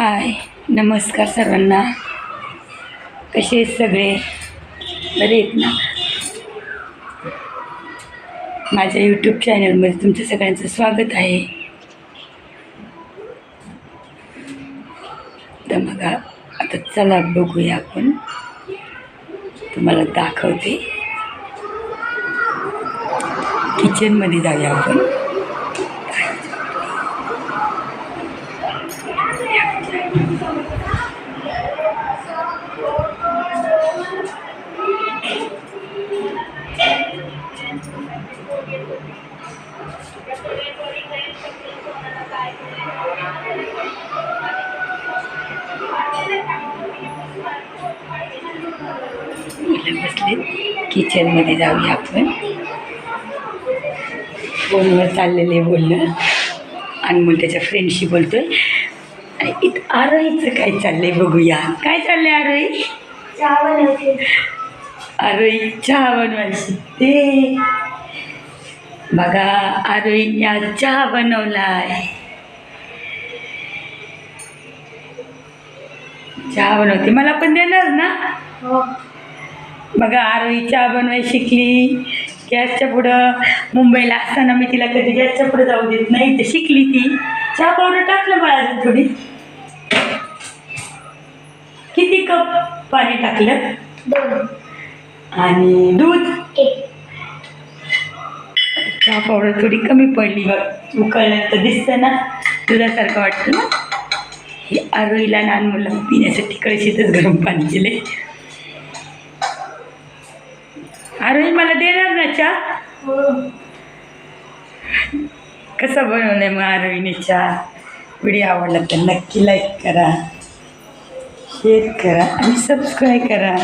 हाय नमस्कार सर्वांना. कसे आहेत सगळे? बरे आहेत ना? माझ्या यूट्यूब चॅनलमध्ये तुमचं सगळ्यांचं स्वागत आहे. तर मग आता चला बघूया आपण. तुम्हाला दाखवते. किचनमध्ये जाऊया आपण. बसले. किचनमध्ये जाऊया आपण. फोनवर चाललेले बोलणं. अनमोल त्याच्या फ्रेंडशी बोलतोय. आणि इथं आरोहीचं काय चाललंय बघूया. काय चाललंय आरोही आरोही चहा बनवायची. ते बघा आज चहा बनवलाय. चहा बनवते. मला पण देणार ना? बघा आरोही चहा बनवायला शिकली. गॅसच्या पुढं मुंबईला असताना मी तिला कधी गॅसच्या पुढं जाऊ देत नाही. तर शिकली ती. चहा पावडर टाकलं मला अजून थोडी. किती कप पाणी टाकलं? आणि दूध? चहा पावडर थोडी कमी पडली. बघ उकळल्यानंतर दिसतं ना? दुधासारखं वाटतं ना? हे आरोईला लहान मुलं पिण्यासाठी कळशीतच गरम पाणी केले आरोही मला देणार ना चहा? कसं बनवलंय मग आरोहीने चहा? व्हिडिओ आवडला तर नक्की लाईक करा. शेअर करा आणि सबस्क्राईब करा.